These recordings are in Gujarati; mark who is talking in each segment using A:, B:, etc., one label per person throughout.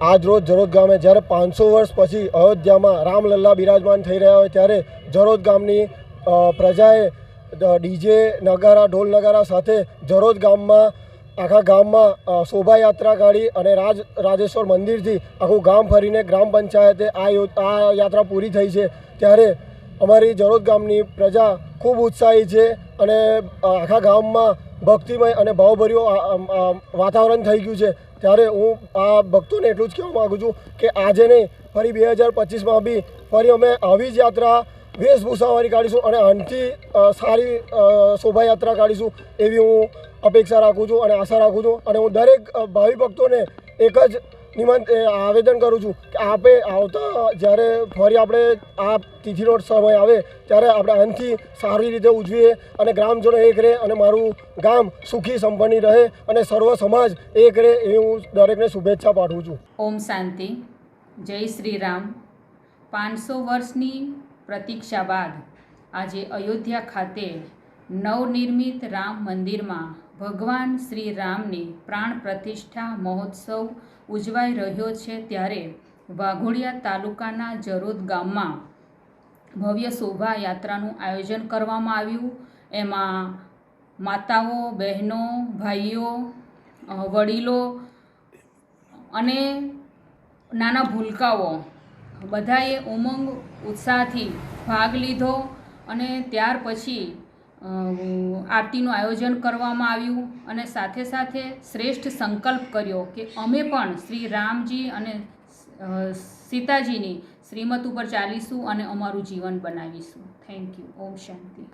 A: આજ રોજ જરોદ ગામે જ્યારે પાંચસો વર્ષ પછી અયોધ્યામાં રામલલ્લા બિરાજમાન થઈ રહ્યા હોય ત્યારે જરોદ ગામની પ્રજાએ ડીજે નગારા, ઢોલ નગારા સાથે જરોદ ગામમાં, આખા ગામમાં શોભાયાત્રા કાઢી અને રાજ, રાજેશ્વર મંદિરથી આખું ગામ ફરીને ગ્રામ પંચાયતે આ આ યાત્રા પૂરી થઈ છે. ત્યારે અમારી જરોદ ગામની પ્રજા ખૂબ ઉત્સાહી છે અને આખા ગામમાં ભક્તિમય અને ભાવભર્યું વાતાવરણ થઈ ગયું છે. ત્યારે હું આ ભક્તોને એટલું જ કહેવા માગું છું કે આજે નહીં, ફરી બે હજાર પચીસમાં બી ફરી અમે આવી જ યાત્રા વેશભૂષાવાળી કાઢીશું અને આનથી સારી શોભાયાત્રા કાઢીશું એવી હું અપેક્ષા રાખું છું અને આશા રાખું છું. અને હું દરેક ભાવિ ભક્તોને એક જ નિમંત આવેદન કરું છું કે આપે આવતા, જ્યારે ફરી આપણે આ તિથિનો સમય આવે, ત્યારે આપણે આનથી સારી રીતે ઉજવીએ અને ગ્રામજનો એક રહે અને મારું ગામ સુખી સંપન્ન રહે અને સર્વ સમાજ એક રહે એ હું દરેકને શુભેચ્છા પાઠવું છું.
B: ઓમ શાંતિ. જય શ્રી રામ પાંચસો વર્ષની પ્રતીક્ષા બાદ આજે અયોધ્યા ખાતે નવનિર્મિત રામ મંદિરમાં ભગવાન શ્રી રામની પ્રાણ પ્રતિષ્ઠા મહોત્સવ ઉજવાઈ રહ્યો છે ત્યારે વાઘોડિયા તાલુકાના જરોદ ગામમાં ભવ્ય શોભાયાત્રાનું આયોજન કરવામાં આવ્યું. એમાં માતાઓ, બહેનો, ભાઈઓ વડીલો અને નાના ભૂલકાઓ બધાએ ઉમંગ ઉત્સાહથી ભાગ લીધો અને ત્યાર પછી આરતીનું આયોજન કરવામાં આવ્યું અને સાથે સાથે શ્રેષ્ઠ સંકલ્પ કર્યો કે અમે પણ શ્રી રામજી અને સીતાજીની શ્રીમત ઉપર ચાલીશું અને અમારું જીવન બનાવીશું. થેન્ક યુ ઓમ શાંતિ.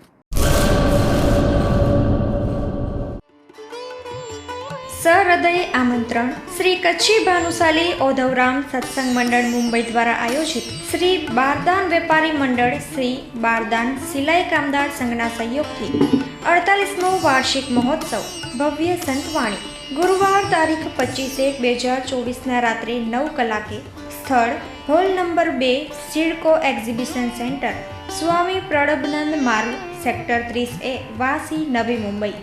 C: સહૃદય આમંત્રણ. શ્રી કચ્છી ભાનુશાલી ઓધવરામ સત્સંગ મંડળ મુંબઈ દ્વારા આયોજિત શ્રી બારદાન વેપારી મંડળ, શ્રી બારદાન સિલાઈ કામદાર સંઘના સહયોગથી અડતાલીસમો વાર્ષિક મહોત્સવ. ભવ્ય સંતવાણી. ગુરુવાર તારીખ પચીસ બે હજાર ચોવીસના રાત્રે નવ કલાકે સ્થળ હોલ નંબર બે, સિડકો એક્ઝિબિશન સેન્ટર. સ્વામી પ્રણબનંદ માર્ગ, સેક્ટર ત્રીસ એ, વાસી નવી મુંબઈ.